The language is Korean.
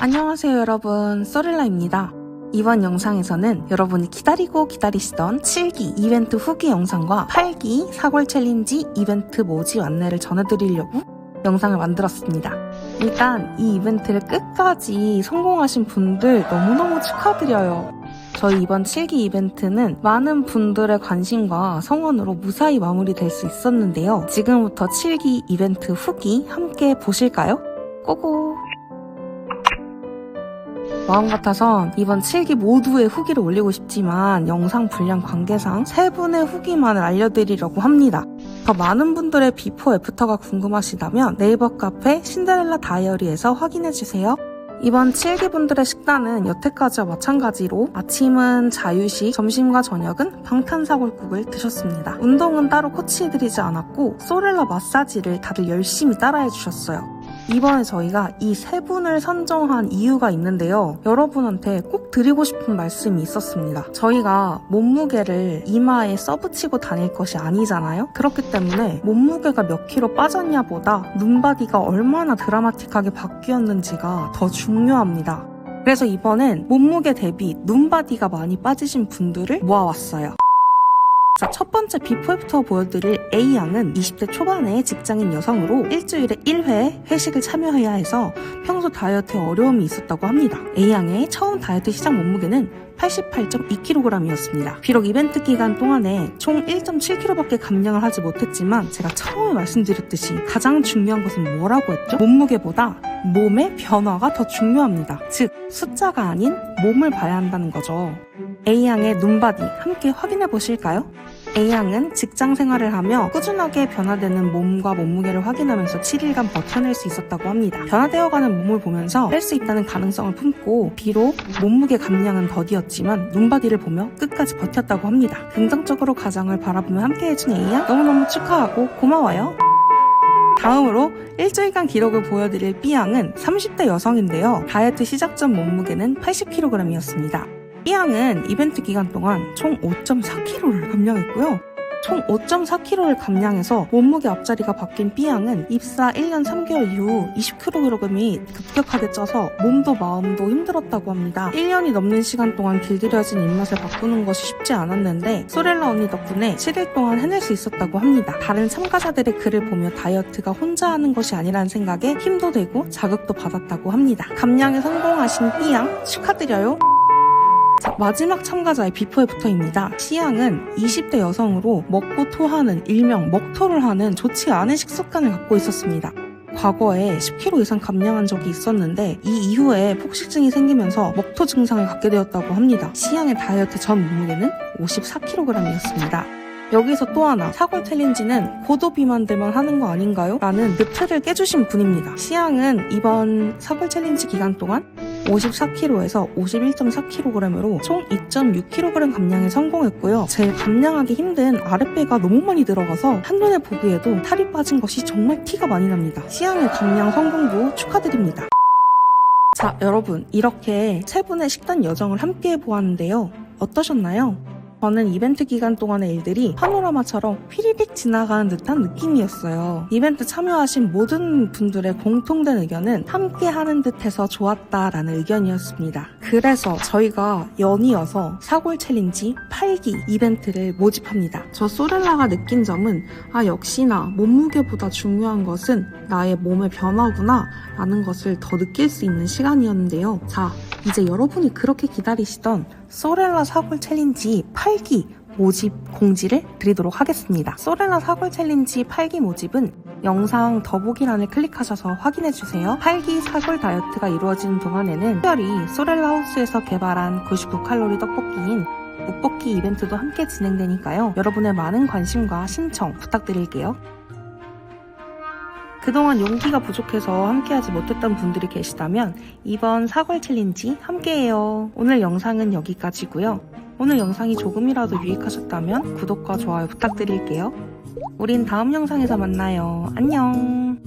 안녕하세요 여러분 소릴라입니다. 이번 영상에서는 여러분이 기다리고 기다리시던 7기 이벤트 후기 영상과 8기 사골 챌린지 이벤트 모집 안내를 전해드리려고 영상을 만들었습니다. 일단 이 이벤트를 끝까지 성공하신 분들 너무너무 축하드려요. 저희 이번 7기 이벤트는 많은 분들의 관심과 성원으로 무사히 마무리될 수 있었는데요. 지금부터 7기 이벤트 후기 함께 보실까요? 고고! 마음 같아선 이번 7기 모두의 후기를 올리고 싶지만 영상 분량 관계상 세 분의 후기만을 알려드리려고 합니다. 더 많은 분들의 비포 애프터가 궁금하시다면 네이버 카페 신데렐라 다이어리에서 확인해주세요. 이번 7기 분들의 식단은 여태까지와 마찬가지로 아침은 자유식, 점심과 저녁은 방탄사골국을 드셨습니다. 운동은 따로 코치해드리지 않았고 소렐라 마사지를 다들 열심히 따라해 주셨어요. 이번에 저희가 이 세 분을 선정한 이유가 있는데요. 여러분한테 꼭 드리고 싶은 말씀이 있었습니다. 저희가 몸무게를 이마에 써붙이고 다닐 것이 아니잖아요? 그렇기 때문에 몸무게가 몇 킬로 빠졌냐 보다 눈바디가 얼마나 드라마틱하게 바뀌었는지가 더 중요합니다. 그래서 이번엔 몸무게 대비 눈바디가 많이 빠지신 분들을 모아왔어요. 자, 첫 번째 비포 애프터 보여드릴 A양은 20대 초반의 직장인 여성으로 일주일에 1회 회식을 참여해야 해서 평소 다이어트에 어려움이 있었다고 합니다. A양의 처음 다이어트 시작 몸무게는 88.2kg이었습니다. 비록 이벤트 기간 동안에 총 1.7kg밖에 감량을 하지 못했지만 제가 처음에 말씀드렸듯이 가장 중요한 것은 뭐라고 했죠? 몸무게보다 몸의 변화가 더 중요합니다. 즉, 숫자가 아닌 몸을 봐야 한다는 거죠. A양의 눈바디 함께 확인해 보실까요? A양은 직장 생활을 하며 꾸준하게 변화되는 몸과 몸무게를 확인하면서 7일간 버텨낼 수 있었다고 합니다. 변화되어가는 몸을 보면서 뺄 수 있다는 가능성을 품고 비록 몸무게 감량은 더디었지만 눈바디를 보며 끝까지 버텼다고 합니다. 긍정적으로 가정을 바라보며 함께 해준 A양 너무너무 축하하고 고마워요. 다음으로 일주일간 기록을 보여드릴 B양은 30대 여성인데요. 다이어트 시작 전 몸무게는 80kg이었습니다. B양은 이벤트 기간 동안 총 5.4kg를 감량했고요. 총 5.4kg를 감량해서 몸무게 앞자리가 바뀐 B양은 입사 1년 3개월 이후 20kg이 급격하게 쪄서 몸도 마음도 힘들었다고 합니다. 1년이 넘는 시간 동안 길들여진 입맛을 바꾸는 것이 쉽지 않았는데 소렐라 언니 덕분에 7일 동안 해낼 수 있었다고 합니다. 다른 참가자들의 글을 보며 다이어트가 혼자 하는 것이 아니라는 생각에 힘도 되고 자극도 받았다고 합니다. 감량에 성공하신 B양 축하드려요. 자, 마지막 참가자의 비포 애프터입니다. C양은 20대 여성으로 먹고 토하는 일명 먹토를 하는 좋지 않은 식습관을 갖고 있었습니다. 과거에 10kg 이상 감량한 적이 있었는데 이 이후에 폭식증이 생기면서 먹토 증상을 갖게 되었다고 합니다. C양의 다이어트 전 몸무게는 54kg이었습니다. 여기서 또 하나 사골 챌린지는 고도 비만들만 하는 거 아닌가요? 라는 늪틀을 깨주신 분입니다. C양은 이번 사골 챌린지 기간 동안 54kg에서 51.4kg으로 총 2.6kg 감량에 성공했고요. 제일 감량하기 힘든 아랫배가 너무 많이 들어가서 한눈에 보기에도 살이 빠진 것이 정말 티가 많이 납니다. 시향의 감량 성공도 축하드립니다. 자, 여러분, 이렇게 세 분의 식단 여정을 함께 해보았는데요. 어떠셨나요? 저는 이벤트 기간 동안의 일들이 파노라마처럼 휘리릭 지나가는 듯한 느낌이었어요. 이벤트 참여하신 모든 분들의 공통된 의견은 함께 하는 듯해서 좋았다라는 의견이었습니다. 그래서 저희가 연이어서 사골 챌린지 8기 이벤트를 모집합니다. 저 소렐라가 느낀 점은 아 역시나 몸무게보다 중요한 것은 나의 몸의 변화구나 라는 것을 더 느낄 수 있는 시간이었는데요. 자, 이제 여러분이 그렇게 기다리시던 소렐라 사골 챌린지 8기 모집 공지를 드리도록 하겠습니다. 소렐라 사골 챌린지 8기 모집은 영상 더보기란을 클릭하셔서 확인해주세요. 8기 사골 다이어트가 이루어지는 동안에는 특별히 소렐라 하우스에서 개발한 99칼로리 떡볶이인 묵볶이 이벤트도 함께 진행되니까요. 여러분의 많은 관심과 신청 부탁드릴게요. 그동안 용기가 부족해서 함께하지 못했던 분들이 계시다면 이번 사골 챌린지 함께해요. 오늘 영상은 여기까지고요. 오늘 영상이 조금이라도 유익하셨다면 구독과 좋아요 부탁드릴게요. 우린 다음 영상에서 만나요. 안녕.